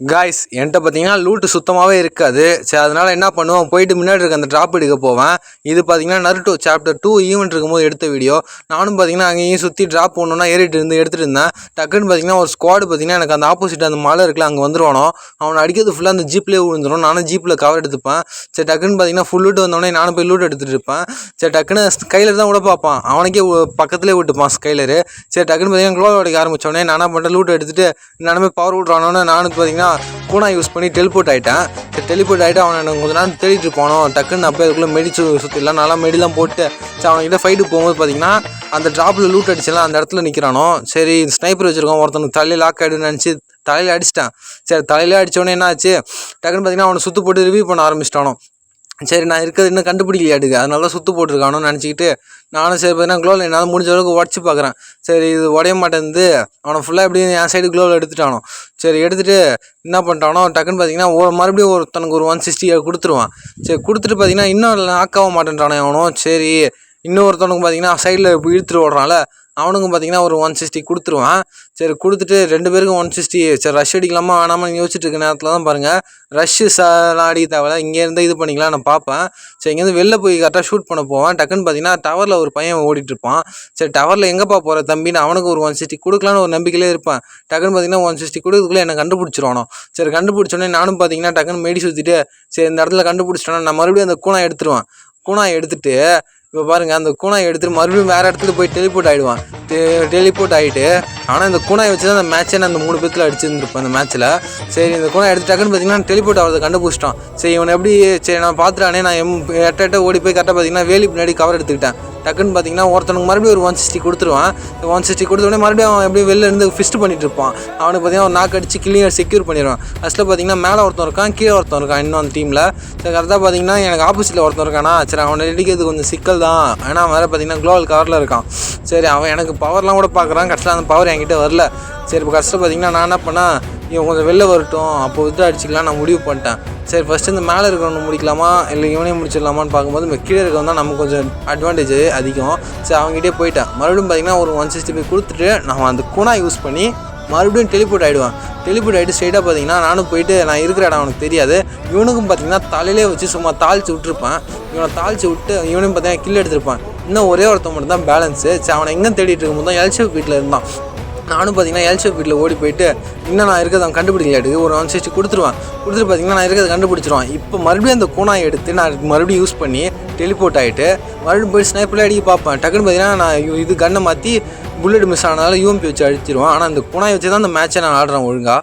Guys என்கிட்ட பார்த்தீங்கன்னா loot சுத்தமாகவே இருக்காது. சரி அதனால் என்ன பண்ணுவோம்? போயிட்டு முன்னாடி இருக்க அந்த ட்ராப் எடுக்க போவேன். இது பார்த்தீங்கன்னா நருட்டோ சாப்டர் டூ ஈவெண்ட் இருக்கும்போது எடுத்த வீடியோ நானும் பார்த்தீங்கன்னா அங்கேயும் சுற்றி ட்ராப் பண்ணணும்னா ஏறிட்டு இருந்து எடுத்துகிட்டு இருந்தேன். டக்குன்னு பார்த்தீங்கன்னா ஒரு ஸ்குவாடு பார்த்தீங்கன்னா எனக்கு அந்த ஆப்போசிட் அந்த மலை இருக்குல்ல அங்கே வந்துருவானோ அவனை அடிக்கிறது ஃபுல்லாக அந்த ஜீப்லேயே விழுந்துடும் நானும் ஜீப்பில் கவர் எடுத்துப்பேன். சரி டக்குன்னு பார்த்தீங்கன்னா ஃபுல் லூட் வந்தோடனே நானும் போய் லூட் எடுத்துகிட்டு இருப்பேன். சரி டக்குன்னு ஸ்கைலர் தான் விட பார்ப்பான். அவனுக்கே பக்கத்துலேயே விட்டுப்பான் ஸ்கைலரு சரி டக்குன்னு பார்த்தீங்கன்னா க்ளோவ் அடிக்க ஆரம்பிச்சோடனே நானா பண்ணிட்டு லூட் எடுத்துட்டு நானுமே பவர் விட்றானோன்னு நானும் பார்த்தீங்கன்னா கூனா யூஸ் பண்ணி டெலிபோர்ட் ஆகிட்டேன் டெலிபோர்ட் ஆகிட்டு அவனை எனக்கு கொஞ்ச நேரம் தேடிட்டு போனோம் டக்குன்னு அப்போ அதுக்குள்ளே மெடிச்சு சுற்றிடலாம் நல்லா மெடிலாம் போட்டு சரி அவன்கிட்ட ஃபைட்டு போகும்போது பார்த்தீங்கன்னா அந்த ட்ராப்பில் லூட் அடிச்சலாம் அந்த இடத்துல நிற்கிறானோ சரி ஸ்னைப்பர் வச்சுருக்கோம் ஒருத்தனுக்கு தலையில் லாக் ஆகிடுன்னு நினச்சி தலையில் அடிச்சிட்டேன். சரி தலையில அடித்தோடனே என்ன ஆச்சு டக்குன்னு பார்த்தீங்கன்னா அவனை சுற்று போட்டு ரிவ்யூ பண்ண ஆரம்பிச்சிட்டானோ. சரி நான் இருக்கிறது இன்னும் கண்டுபிடிக்கலையாட்டுக்கு. அதனால தான் சுற்று போட்டிருக்கானோன்னு நினச்சிக்கிட்டு நானும் சரி பார்த்தீங்கன்னா க்ளோவில் என்னால் முடிஞ்ச அளவுக்கு உடச்சி பார்க்குறேன். சரி இது உடைய மாட்டேங்குது. அவனை ஃபுல்லாக எப்படி என் சைடு க்ளோவில் எடுத்துட்டானோ. சரி எடுத்துகிட்டு என்ன பண்ணிட்டானோ டக்குன்னு பார்த்தீங்கன்னா ஒரு மறுபடியும் ஒருத்தனுக்கு ஒரு ஒன் சிக்ஸ்டி கொடுத்துருவான். சரி கொடுத்துட்டு பார்த்தீங்கன்னா இன்னும் லாக் ஆக மாட்டேன்றானே அவனும். சரி இன்னொருத்தவனுக்கு பார்த்தீங்கன்னா சைடில் இழுத்துட்டு ஓடுறான்ல. அவனுக்கும் பார்த்தீங்கன்னா ஒரு ஒன் சிக்ஸ்டி கொடுத்துருவான். சரி கொடுத்துட்டு ரெண்டு பேருக்கும் ஒன் சிக்ஸ்டி சரி ரஷ் அடிக்கலாமா வேணாமான்னு யோசிச்சுட்டு இருக்க நேரத்தில் தான் பாருங்கள் ரஷ்ஷு சாலாம் அடிக்க தேவையில்ல இங்கேருந்து இது பண்ணிக்கலாம் நான் பார்ப்பேன். சரி இங்கேருந்து வெளில போய் கரெக்டாக ஷூட் பண்ண போவேன். டக்குன்னு பார்த்தீங்கன்னா டவரில் ஒரு பையன் ஓடிட்டுருப்பான் சரி டவரில் எங்கேப்பா போகிற தம்பின்னு அவனுக்கு ஒரு ஒன் சிக்ஸ்டி கொடுக்கலான்னு ஒரு நம்பிக்கையிலே இருப்பேன். டக்குன்னு பார்த்தீங்கன்னா ஒன் சிக்ஸ்டி கொடுக்குறதுக்குள்ளே என்னை கண்டுபிடிச்சிருவானோ? சரி கண்டுபிடிச்சோடனே நானும் பார்த்தீங்கன்னா டக்குன்னு மேடி சுற்றிட்டு சரி இந்த இடத்துல கண்டுபிடிச்சிட்டோன்னா நான் மறுபடியும் அந்த கூணா எடுத்துருவேன். கூணா எடுத்துட்டு இப்போ பாருங்கள் அந்த கூணா எடுத்துட்டு மறுபடியும் வேறு இடத்துல போய் டெலிபோர்ட் ஆகிடுவான் டெலிபோர்ட் ஆகிட்டு ஆனால் இந்த கூனாய் வச்சு தான் அந்த மேட்சை நான் அந்த மூணு பேத்தில் அடிச்சிருந்துருப்பேன் அந்த மேட்ச்சில் சரி இந்த கூனாய் எடுத்துட்டாக்குன்னு பார்த்தீங்கன்னா டெலிபோர்ட் ஆகிறத கண்டுபிடிச்சிட்டான். சரி இவனை எப்படி சரி நான் பார்த்துட்டானே நான் எம் எட்ட எட்ட ஓடி போய் கரெக்டாக பார்த்தீங்கன்னா வேலி பின்னாடி கவர் எடுத்துக்கிட்டேன். டக்குன்னு பார்த்தீங்கன்னா ஒருத்தனுக்கு மறுபடியும் ஒரு ஒன் சிக்ஸ்டி கொடுத்துருவான். ஒன் சிக்ஸ்டி கொடுத்தோடனே மறுபடியும் அவன் எப்படி வெளில இருந்து ஃபிஸ்ட் பண்ணிட்டு இருப்பான். அவனுக்கு பார்த்தீங்கன்னா ஒரு நாக்கு அடிச்சு கிளியர் செக்யூர் பண்ணிடுவான். ஃபஸ்ட்டில் பார்த்தீங்கன்னா மேலே ஒருத்தன் இருக்கான் கீழே ஒருத்தன் இருக்கான் இன்னும் அந்த டீமில் சரி கரெக்டாக பார்த்தீங்கன்னா எனக்கு ஆப்போசிட்டில் ஒருத்தன் இருக்கானா? சரி அவனை அடிக்கிறது கொஞ்சம் சிக்கல் தான் ஏன்னா அவன் வேறு பார்த்தீங்கன்னா குளோவல் கவரில் இருக்கான். சரி அவன் எனக்கு பவர்லாம் கூட பார்க்குறான். கடைசியில் அந்த பவர் என்கிட்ட வரல. சரி இப்போ கஷ்டம் பார்த்தீங்கன்னா நான் என்ன பண்ணேன் இவன் கொஞ்சம் வெளில வரட்டும் அப்போ விட்டு அடிச்சிக்கலாம் நான் முடிவு பண்ணிட்டேன். சரி ஃபஸ்ட்டு இந்த மேலே இருக்கிறவனு முடிக்கலாமா இல்லை இவனே முடிச்சிடலாமான்னு பார்க்கும்போது இந்த கீழே இருக்கவன் தான் நமக்கு கொஞ்சம் அட்வான்டேஜ் அதிகம். சரி அவங்ககிட்டே போயிட்டேன். மறுபடியும் பார்த்தீங்கன்னா ஒரு ஒன் சிக்ஸ்டி போய் கொடுத்துட்டு நான் அந்த குணா யூஸ் பண்ணி மறுபடியும் டெலிபோர்ட் ஆகிடுவேன் டெலிபோர்ட் ஆகிட்டு ஸ்ட்ரெயிட்டாக பார்த்தீங்கன்னா நானும் போயிட்டு நான் இருக்கிற இடம் அவனுக்கு தெரியாது. இவனுக்கும் பார்த்தீங்கன்னா தலையிலே வச்சு சும்மா தாளித்து விட்டுருப்பேன். இவனை தாளித்து விட்டு இவனையும் பார்த்தீங்கன்னா கில் எடுத்திருப்பான். இன்னும் ஒரே ஒருத்தன் மட்டும் தான் பேலன்ஸு சரி அவனை எங்கே தேடிட்டு இருக்கும்போது தான் எல்ஷேப் வீட்டில் இருந்தான். நானும் பார்த்தீங்கன்னா எல்சிஎஃப் வீட்டில் ஓடி போயிட்டு இன்னும் நான் இருக்கிறத அவன் கண்டுபிடிக்கலாட்டுக்கு ஒரு ஒன் சிக்ஸ்டி கொடுத்துருவான். கொடுத்துட்டு பார்த்தீங்கன்னா நான் இருக்கிறத கண்டுபிடிச்சிருவான். இப்போ மறுபடியும் அந்த கூனாயை எடுத்து நான் மறுபடியும் யூஸ் பண்ணி டெலிபோர்ட் ஆகிட்டு மறுபடியும் போய் ஸ்னைப்பில் அடிக்க பார்ப்பேன். டக்குன்னு பார்த்தீங்கன்னா நான் இது கண்ணை மாற்றி புல்லட் மிஸ் ஆனதால் யூஎம்பி வச்சு அடிச்சிருவான் ஆனால் அந்த குணாய் வச்சு தான் அந்த மேட்சை நான் ஆடுறேன் ஒழுங்காக